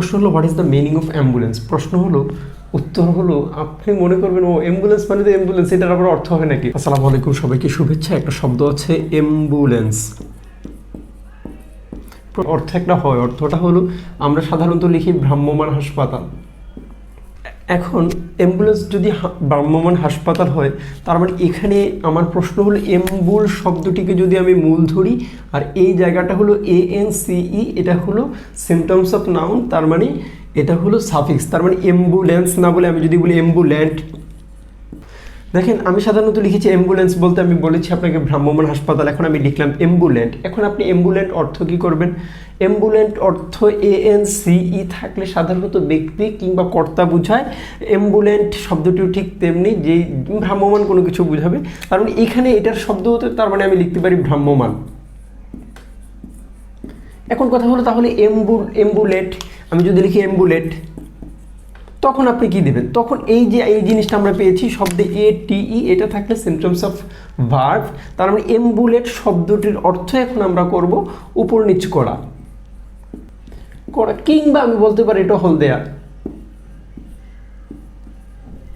প্রশ্ন হলো what is the meaning of ambulance প্রশ্ন হলো, উত্তর হলো, আপনি মনে করবেন, ও অ্যাম্বুলেন্স মানে তো অ্যাম্বুলেন্স এটার আবার অর্থ হবে নাকি? আসসালামু আলাইকুম, সবাইকে শুভেচ্ছা। একটা শব্দ আছে অ্যাম্বুলেন্স অর্থ একটা হয়, অর্থটা হলো, আমরা সাধারণত লিখি ভ্রাম্যমাণ হাসপাতাল। এখন অ্যাম্বুলেন্স যদি ভ্রাম্যমাণ হাসপাতাল হয়, তার মানে এখানে আমার প্রশ্ন হলো এম্বুল শব্দটিকে যদি আমি মূল ধরি, আর এই জায়গাটা হলো এ এন সিই এটা হলো সিমটমস অফ নাউন তার মানে এটা হলো সাফিক্স তার মানে অ্যাম্বুলেন্স না বলে আমি যদি বলি অ্যাম্বুল্যান্ট দেখেন, আমি সাধারণত লিখেছি অ্যাম্বুলেন্স বলতে আমি বলেছি আপনাকে ভ্রাম্যমাণ হাসপাতাল, এখন আমি লিখলাম অ্যাম্বুল্যান্ট এখন আপনি অ্যাম্বুলেন্ট অর্থ কী করবেন? অ্যাম্বুলেন্ট অর্থ এ এন সিই থাকলে সাধারণত ব্যক্তি কিংবা কর্তা বোঝায়। অ্যাম্বুলেন্ট শব্দটিও ঠিক তেমনি যে ভ্রাম্যমান কোনো কিছু বোঝাবে। মানে এখানে এটার শব্দ হতে, তার মানে আমি লিখতে পারি ভ্রাম্যমান এখন কথা হলো তাহলে এম্বুল এম্বুলেট আমি যদি লিখি এম্বুলেট তখন আপনি কি দেবেন? তখন এই যে, এই জিনিসটা আমরা পেয়েছি শব্দে এ টিই এটা থাকলে সিমটমস অফ ভার্ভ তার মানে এম্বুলেট শব্দটির অর্থ এখন আমরা করব উপর নিচ করা। করা, কিংবা আমি বলতে পারি এটা হল দেয়া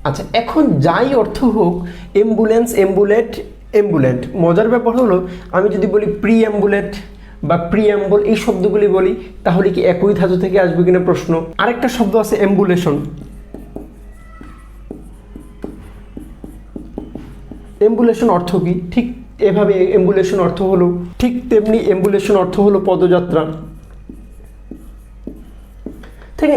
আচ্ছা এখন যাই অর্থ হোক অ্যাম্বুলেন্স অ্যাম্বুলেট অ্যাম্বুলেন্ট মজার ব্যাপার হলো, আমি যদি বলি প্রি অ্যাম্বুলেট বা প্রিয়াম্বল এই শব্দগুলি বলি, তাহলে কি একই ধাতু থেকে আসবে কিনা প্রশ্ন? আরেকটা শব্দ আছে অ্যাম্বুলেশন এম্বুলেশন অর্থ কি? ঠিক এভাবে এম্বুলেশন অর্থ হলো, ঠিক তেমনি এম্বুলেশন অর্থ হলো পদযাত্রা। ঠিক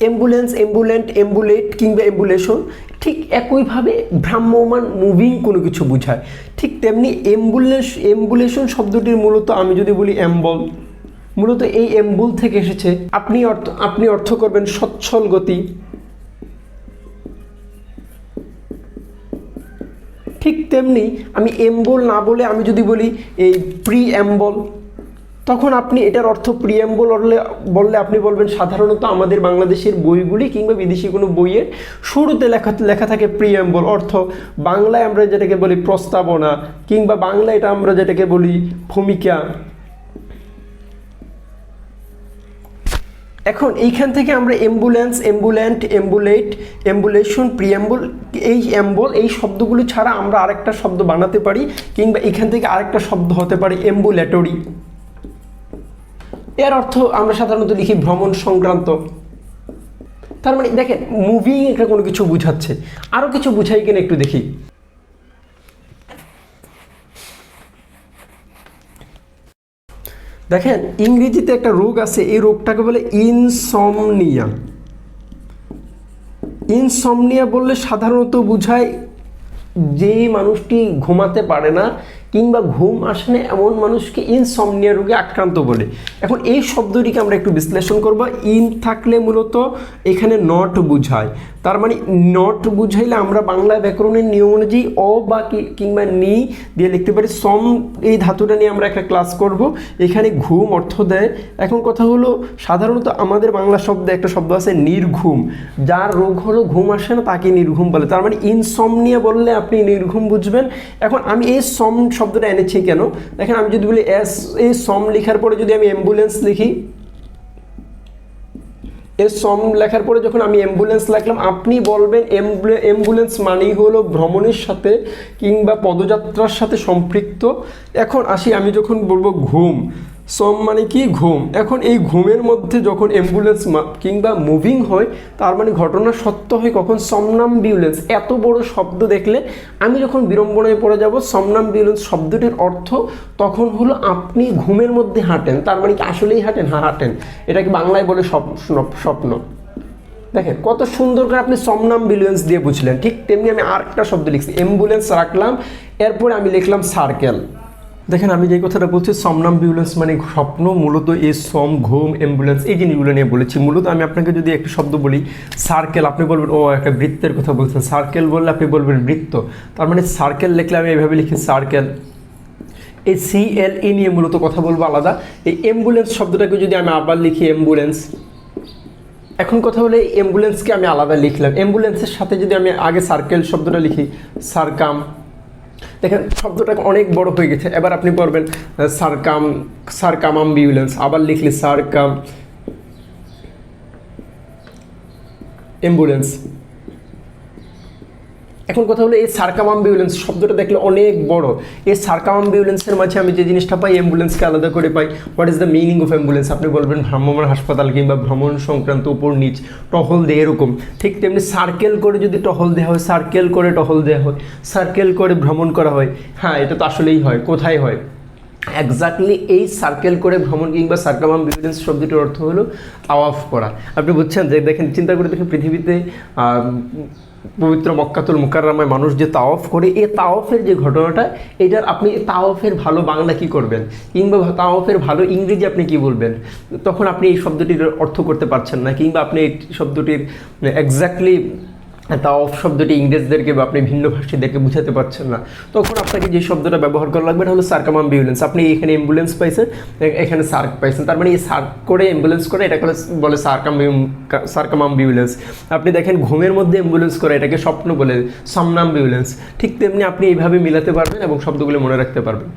অ্যাম্বুলেন্স অ্যাম্বুলেন্ট অ্যাম্বুলেট কিংবা অ্যাম্বুলেশন ঠিক একইভাবে ভ্রাম্যমান মুভিং কোনো কিছু বোঝায়। ঠিক তেমনি অ্যাম্বুলেশ অ্যাম্বুলেশন শব্দটির মূলত আমি যদি বলি অ্যাম্বল মূলত এই অ্যাম্বুল থেকে এসেছে। আপনি অর্থ আপনি অর্থ করবেন সচ্ছল গতি। ঠিক তেমনি আমি এম্বল না বলে আমি যদি বলি এই প্রি অ্যাম্বল তখন আপনি এটার অর্থ প্রিয়াম্বল বললে আপনি বলবেন, সাধারণত আমাদের বাংলাদেশের বইগুলি কিংবা বিদেশি কোনো বইয়ের শুরুতে লেখা লেখা থাকে প্রিয়াম্বল অর্থ বাংলায় আমরা যেটাকে বলি প্রস্তাবনা, কিংবা বাংলায় এটা আমরা যেটাকে বলি ভূমিকা। এখন এইখান থেকে আমরা অ্যাম্বুলেন্স অ্যাম্বুল্যান্ট অ্যাম্বুলেট অ্যাম্বুলেশন প্রিয়াম্বুল এই অ্যাম্বল এই শব্দগুলি ছাড়া আমরা আরেকটা শব্দ বানাতে পারি, কিংবা এখান থেকে আরেকটা শব্দ হতে পারে অ্যাম্বুলেটরি এর অর্থ আমরা সাধারণত লিখি ভ্রমণ সংক্রান্ত। তার মানে দেখেন মুভিং একটা কোনো কিছু বুঝাচ্ছে। আরও কিছু বুঝাই কিনা একটু দেখি। দেখেন, ইংরেজিতে একটা রোগ আছে, এই রোগটাকে বলে ইনসমনিয়া ইনসমনিয়া বললে সাধারণত বোঝায় যে মানুষটি ঘুমাতে পারে না কিংবা ঘুম আসে না, এমন মানুষকে ইনসমনিয়া রোগে আক্রান্ত বলে। এখন এই শব্দটিকে আমরা একটু বিশ্লেষণ করব। ইন থাকলে মূলত এখানে নট বুঝায়। তার মানে নট বুঝাইলে আমরা বাংলা ব্যাকরণের নিয়ম অনুযায়ী অ বা কিংবা নি দিয়ে লিখতে পারি। সম এই ধাতুটা নিয়ে আমরা একটা ক্লাস করব। এখানে ঘুম অর্থ দেয়। এখন কথা হলো, সাধারণত আমাদের বাংলা শব্দে একটা শব্দ আছে নির্ঘুম। যার রোগ হলো ঘুম আসে না, তাকে নির্ঘুম বলে। তার মানে ইনসমনিয়া বললে আপনি নির্ঘুম বুঝবেন। এখন আমি এই সম শব্দটা এনেছি কেন? দেখেন আমি যদি বলি, এস, এই সম লেখার পরে যদি আমি অ্যাম্বুলেন্স লিখি এর সম লেখার পরে যখন আমি অ্যাম্বুলেন্স লিখলাম আপনি বলবেন অ্যাম্বুলেন্স মানেই হলো ভ্রমণের সাথে কিংবা পদযাত্রার সাথে সম্পৃক্ত। এখন আসি, আমি যখন বলব ঘুম সম মানে কি? ঘুম। এখন এই ঘুমের মধ্যে যখন অ্যাম্বুলেন্স কিংবা মুভিং হয়, তার মানে ঘটনা সত্য হয় কখন? সমনাম বিউলেন্স এত বড় শব্দ দেখলে আমি যখন বিড়ম্বনায় পড়ে যাব সমনাম বিউলেন্স শব্দটির অর্থ তখন হলো আপনি ঘুমের মধ্যে হাঁটেন। তার মানে কি আসলেই হাঁটেন? হ্যাঁ হাঁটেন। এটাকে বাংলায় বলে স্বপ্ন স্বপ্ন? দেখেন, কত সুন্দর করে আপনি সমনাম বিলুয়েন্স দিয়ে বুঝলেন। ঠিক তেমনি আমি আরেকটা শব্দ লিখছি। অ্যাম্বুলেন্স রাখলাম, এরপরে আমি লিখলাম সার্কেল দেখেন, আমি যে কথাটা বলছি সমনাম বিউলেন্স মানে স্বপ্ন, মূলত এই সম ঘুম অ্যাম্বুলেন্স এই জিনিসগুলো নিয়ে বলেছি। মূলত আমি আপনাকে যদি একটা শব্দ বলি সার্কেল আপনি বলবেন, ও, একটা বৃত্তের কথা বলছেন। সার্কেল বললে আপনি বলবেন বৃত্ত। তার মানে সার্কেল লিখলে আমি এভাবে লিখি সার্কেল এই সি এল ই নিয়ে মূলত কথা বলব আলাদা। এই অ্যাম্বুলেন্স শব্দটাকে যদি আমি আবার লিখি অ্যাম্বুলেন্স এখন কথা হলে অ্যাম্বুলেন্সকে আমি আলাদা লিখলাম। অ্যাম্বুলেন্সের সাথে যদি আমি আগে সার্কেল শব্দটা লিখি সারকাম দেখেন, শব্দটা অনেক বড় হয়ে গেছে। এবার আপনি পড়বেন সারকাম সারকাম অ্যাম্বুলেন্স আবার লিখলে সারকাম অ্যাম্বুলেন্স এখন কথা হলো এই সার্কামাম্বিউলেন্স শব্দটা দেখলে অনেক বড়। এই সার্কামাম্বিউলেন্সের মাঝে আমি যে জিনিসটা পাই অ্যাম্বুলেন্সকে আলাদা করে পাই। What is the meaning of ambulance আপনি বলবেন ভ্রাম্যমাণ হাসপাতাল কিংবা ভ্রমণ সংক্রান্ত উপর নিচ, টহল দেয় এরকম। ঠিক তেমনি সার্কেল করে যদি টহল দেওয়া হয় সার্কেল করে টহল দেওয়া হয় সার্কেল করে ভ্রমণ করা হয়। হ্যাঁ এটা তো আসলেই হয়, কোথায় হয়? এক্স্যাক্টলি এই সার্কেল করে ভ্রমণ কিংবা সার্কামাম বিভিডেন্স শব্দটির অর্থ হলো তাওয়াফ করা আপনি বুঝছেন যে, দেখেন, চিন্তা করে দেখেন পৃথিবীতে পবিত্র মক্কাতুল মুকাররামায় মানুষ যে তাওয়াফ করে, এ তাওয়াফের যে ঘটনাটা, এটার আপনি তাওয়াফের ভালো বাংলা কি করবেন? কিংবা তাওয়াফের ভালো ইংরেজি আপনি কি বলবেন? তখন আপনি এই শব্দটির অর্থ করতে পারছেন না, কিংবা আপনি এই শব্দটির এক্স্যাক্টলি অফ শব্দটি ইংরেজদেরকে বা আপনি ভিন্ন ভাষীদেরকে বুঝাতে পারছেন না। তখন আপনাকে যে শব্দটা ব্যবহার করা লাগবে, এটা হলো সার্কাম অ্যাম্বুলেন্স আপনি এখানে অ্যাম্বুলেন্স পাইছেন এখানে সার্ক পাইছেন। তার মানে এই সার্ক করে অ্যাম্বুলেন্স করে, এটাকে বলে সার্কাম সার্কাম অ্যাম্বুলেন্স আপনি দেখেন ঘুমের মধ্যে অ্যাম্বুলেন্স করে, এটাকে স্বপ্ন বলে সামনাম্বুলেন্স ঠিক তেমনি আপনি এইভাবে মিলাতে পারবেন এবং শব্দগুলো মনে রাখতে পারবেন।